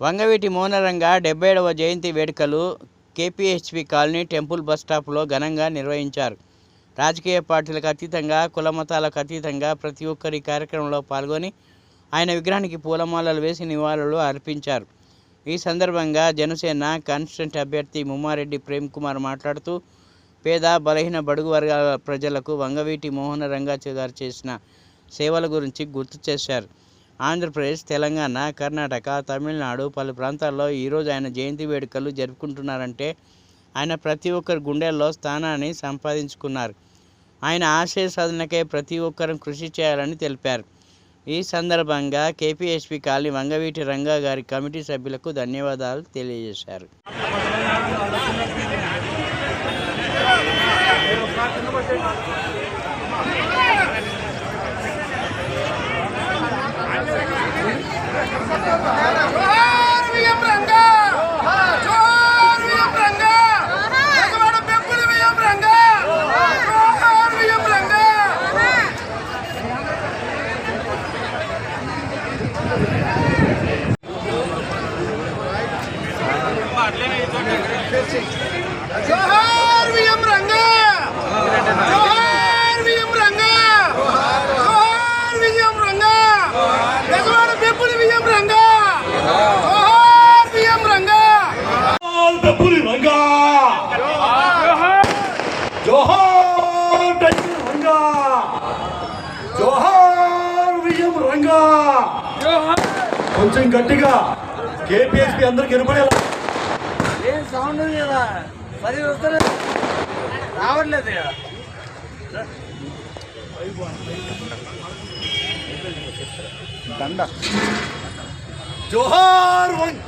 వంగవీటి మౌనరంగ డెబ్బై ఏడవ జయంతి వేడుకలు కేపీహెచ్పి కాలనీ టెంపుల్ బస్ స్టాప్లో ఘనంగా నిర్వహించారు. రాజకీయ పార్టీలకు అతీతంగా కులమతాలకు అతీతంగా ప్రతి ఒక్కరి కార్యక్రమంలో పాల్గొని ఆయన విగ్రహానికి పూలమాలలు వేసి నివాళులు అర్పించారు. ఈ సందర్భంగా జనసేన కాన్స్టెంట్ అభ్యర్థి ముమ్మారెడ్డి ప్రేమ్ కుమార్ మాట్లాడుతూ పేద బలహీన బడుగు వర్గాల ప్రజలకు వంగవీటి మోహన రంగా గారు చేసిన సేవల గురించి గుర్తు చేశారు. ఆంధ్రప్రదేశ్ తెలంగాణ కర్ణాటక తమిళనాడు పలు ప్రాంతాల్లో ఈరోజు ఆయన జయంతి వేడుకలు జరుపుకుంటున్నారంటే ఆయన ప్రతి ఒక్కరి గుండెల్లో స్థానాన్ని సంపాదించుకున్నారు. ఆయన ఆశయ సాధనకై ప్రతి ఒక్కరూ కృషి చేయాలని తెలిపారు. ఈ సందర్భంగా కేపీఎస్పీ కాలనీ వంగవీటి రంగా గారి కమిటీ సభ్యులకు ధన్యవాదాలు తెలియజేశారు జోహార్ విఎం రంగా జోహార్ విఎం రంగా ఎగవాడ పెంపుడు విఎం రంగా జోహార్ విఎం రంగా జోహార్ విఎం రంగా! జోహార్ విఎం రంగా! జోహార్ విఎం రంగా! ఎగవాడ పెంపుడు విఎం రంగా! జోహార్ విఎం రంగా! పెప్పులి రంగా! జోహార్ పెప్పులి రంగా! జోహార్ విజయం రంగా! కొంచెం గట్టిగా కేపీఎస్పీ అందరికి వినపడేలా? ఏం సౌండ్ ఉంది కదా? పది వస్తలేదు రావట్లేదు ఇక. జోహార్ వం-